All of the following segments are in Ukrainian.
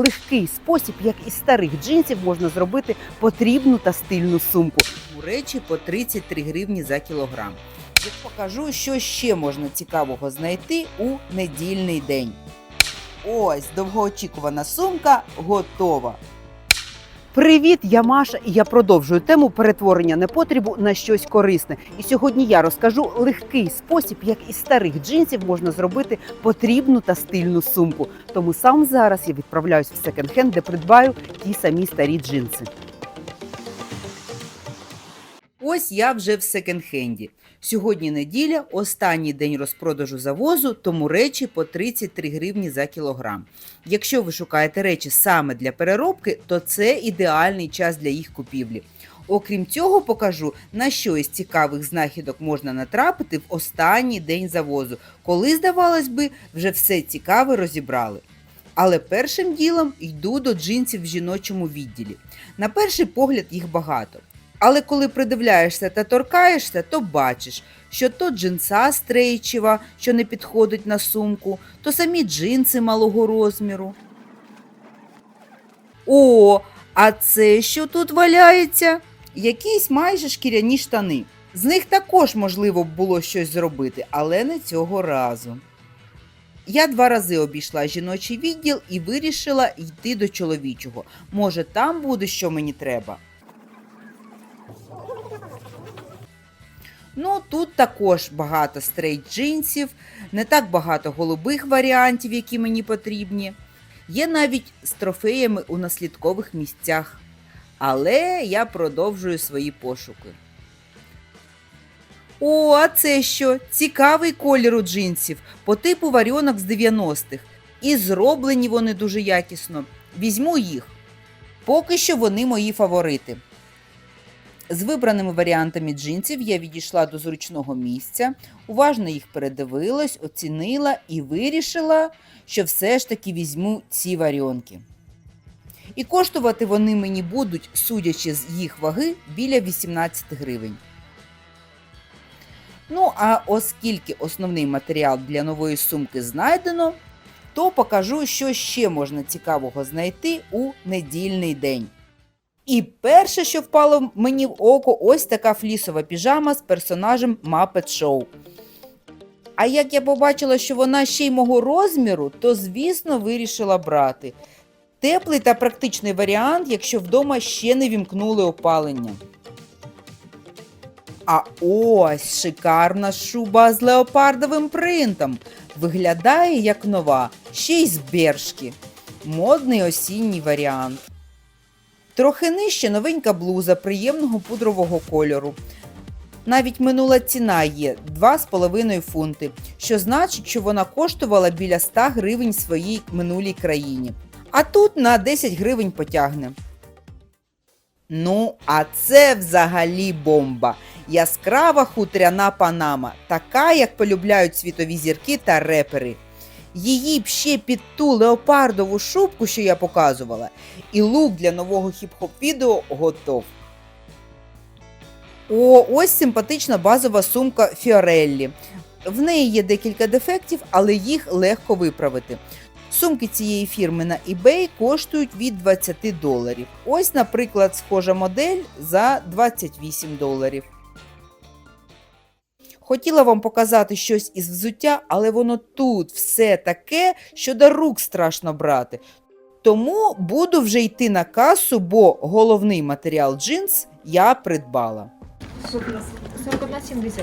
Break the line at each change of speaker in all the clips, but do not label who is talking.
легкий спосіб, як із старих джинсів можна зробити потрібну та стильну сумку. У речі по 33 гривні за кілограм. Я покажу, що ще можна цікавого знайти у недільний день. Ось довгоочікувана сумка готова. Привіт, я Маша, і я продовжую тему перетворення непотрібу на щось корисне. І сьогодні я розкажу легкий спосіб, як із старих джинсів можна зробити потрібну та стильну сумку. Тому сам зараз я відправляюсь в секонд-хенд, де придбаю ті самі старі джинси. Ось я вже в секонд-хенді. Сьогодні неділя, останній день розпродажу завозу, тому речі по 33 гривні за кілограм. Якщо ви шукаєте речі саме для переробки, то це ідеальний час для їх купівлі. Окрім цього, покажу, на що із цікавих знахідок можна натрапити в останній день завозу, коли, здавалось би, вже все цікаве розібрали. Але першим ділом йду до джинсів в жіночому відділі. На перший погляд їх багато. Але коли придивляєшся та торкаєшся, то бачиш, що то джинса стрейчева, що не підходить на сумку, то самі джинси малого розміру. О, а це що тут валяється? Якісь майже шкіряні штани. З них також можливо було щось зробити, але не цього разу. Я два рази обійшла жіночий відділ і вирішила йти до чоловічого. Може, там буде, що мені треба. Ну, тут також багато стрейт джинсів, не так багато голубих варіантів, які мені потрібні. Є навіть з трофеями у наслідкових місцях. Але я продовжую свої пошуки. О, а це що? Цікавий колір у джинсів по типу варіонок з 90-х. І зроблені вони дуже якісно. Візьму їх. Поки що вони мої фаворити. З вибраними варіантами джинсів я відійшла до зручного місця, уважно їх передивилась, оцінила і вирішила, що все ж таки візьму ці варіонки. І коштувати вони мені будуть, судячи з їх ваги, біля 18 гривень. Ну, а оскільки основний матеріал для нової сумки знайдено, то покажу, що ще можна цікавого знайти у недільний день. І перше, що впало мені в око, ось така флісова піжама з персонажем Muppet Show. А як я побачила, що вона ще й мого розміру, то звісно вирішила брати. Теплий та практичний варіант, якщо вдома ще не вімкнули опалення. А ось шикарна шуба з леопардовим принтом. Виглядає як нова, ще й з бершки. Модний осінній варіант. Трохи нижче новенька блуза приємного пудрового кольору. Навіть минула ціна є 2,5 фунти, що значить, що вона коштувала біля 100 гривень своїй минулій країні. А тут на 10 гривень потягне. Ну, а це взагалі бомба. Яскрава хутряна панама, така, як полюбляють світові зірки та репери. Її б ще під ту леопардову шубку, що я показувала, і лук для нового хіп-хоп відео готов. О, ось симпатична базова сумка Фіореллі. В неї є декілька дефектів, але їх легко виправити. Сумки цієї фірми на eBay коштують від 20 доларів. Ось, наприклад, схожа модель за 28 доларів. Хотіла вам показати щось із взуття, але воно тут все таке, що до рук страшно брати. Тому буду вже йти на касу, бо головний матеріал джинс я придбала.
41,70.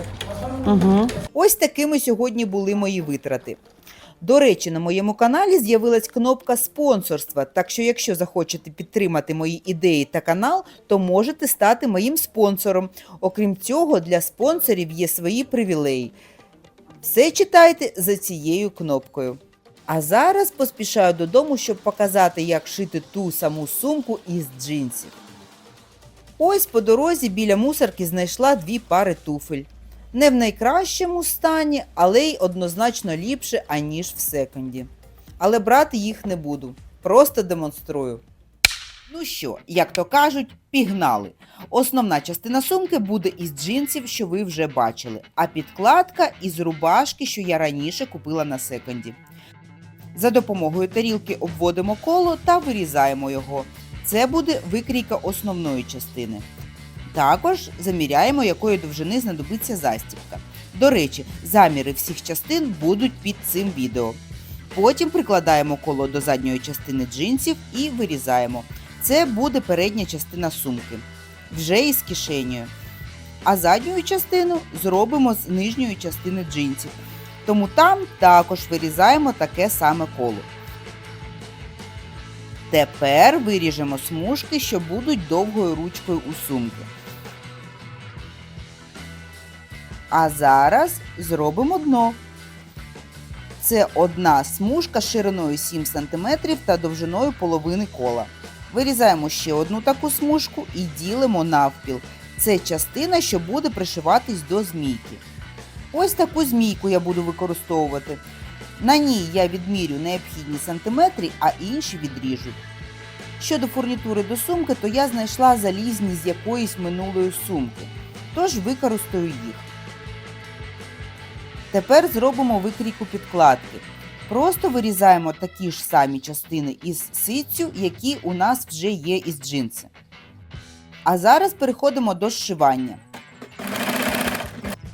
Угу. Ось такими сьогодні були мої витрати. До речі, на моєму каналі з'явилась кнопка спонсорства, так що, якщо захочете підтримати мої ідеї та канал, то можете стати моїм спонсором. Окрім цього, для спонсорів є свої привілеї. Все читайте за цією кнопкою. А зараз поспішаю додому, щоб показати, як шити ту саму сумку із джинсів. Ось по дорозі біля мусорки знайшла дві пари туфель. Не в найкращому стані, але й однозначно ліпше, аніж в секонді. Але брати їх не буду. Просто демонструю. Ну що, як то кажуть, пігнали. Основна частина сумки буде із джинсів, що ви вже бачили, а підкладка із рубашки, що я раніше купила на секонді. За допомогою тарілки обводимо коло та вирізаємо його. Це буде викрійка основної частини. Також заміряємо, якої довжини знадобиться застібка. До речі, заміри всіх частин будуть під цим відео. Потім прикладаємо коло до задньої частини джинсів і вирізаємо. Це буде передня частина сумки, вже із кишенею. А задню частину зробимо з нижньої частини джинсів. Тому там також вирізаємо таке саме коло. Тепер виріжемо смужки, що будуть довгою ручкою у сумки. А зараз зробимо дно. Це одна смужка шириною 7 см та довжиною половини кола. Вирізаємо ще одну таку смужку і ділимо навпіл. Це частина, що буде пришиватись до змійки. Ось таку змійку я буду використовувати. На ній я відмірю необхідні сантиметри, а інші відріжу. Щодо фурнітури до сумки, то я знайшла залізні з якоїсь минулої сумки, тож використаю їх. Тепер зробимо викрійку підкладки. Просто вирізаємо такі ж самі частини із ситцю, які у нас вже є із джинси. А зараз переходимо до зшивання.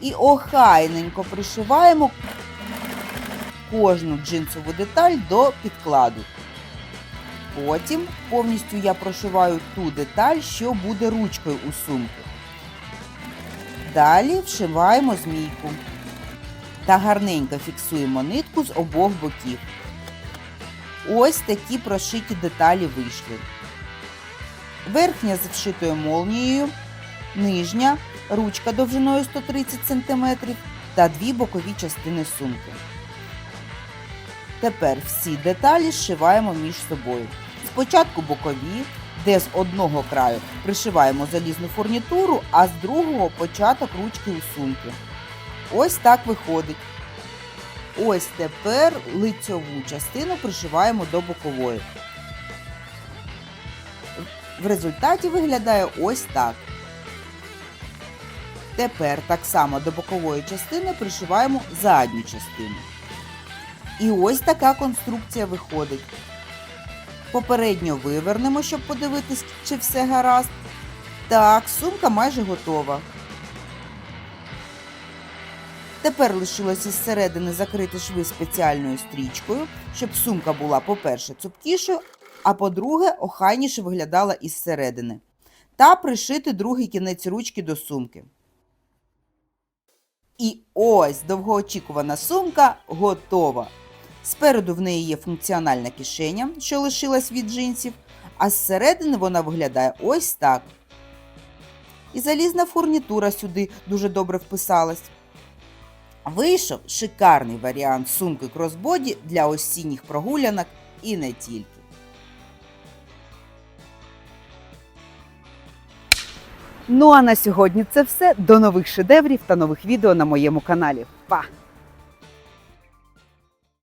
І охайненько пришиваємо кожну джинсову деталь до підкладу. Потім повністю я прошиваю ту деталь, що буде ручкою у сумки. Далі вшиваємо змійку та гарненько фіксуємо нитку з обох боків. Ось такі прошиті деталі вийшли. Верхня з вшитою молнією, нижня ручка довжиною 130 см та дві бокові частини сумки. Тепер всі деталі зшиваємо між собою. Спочатку бокові, де з одного краю пришиваємо залізну фурнітуру, а з другого початок ручки у сумки. Ось так виходить. Ось тепер лицьову частину пришиваємо до бокової. В результаті виглядає ось так. Тепер так само до бокової частини пришиваємо задню частину. І ось така конструкція виходить. Попередньо вивернемо, щоб подивитись, чи все гаразд. Так, сумка майже готова. Тепер лишилося зсередини закрити шви спеціальною стрічкою, щоб сумка була, по-перше, цупкішою, а по-друге, охайніше виглядала із середини. Та пришити другий кінець ручки до сумки. І ось довгоочікувана сумка готова. Спереду в неї є функціональна кишеня, що лишилась від джинсів, а зсередини вона виглядає ось так. І залізна фурнітура сюди дуже добре вписалась. Вийшов шикарний варіант сумки кросбоді для осінніх прогулянок і не тільки. Ну а на сьогодні це все. До нових шедеврів та нових відео на моєму каналі. Па!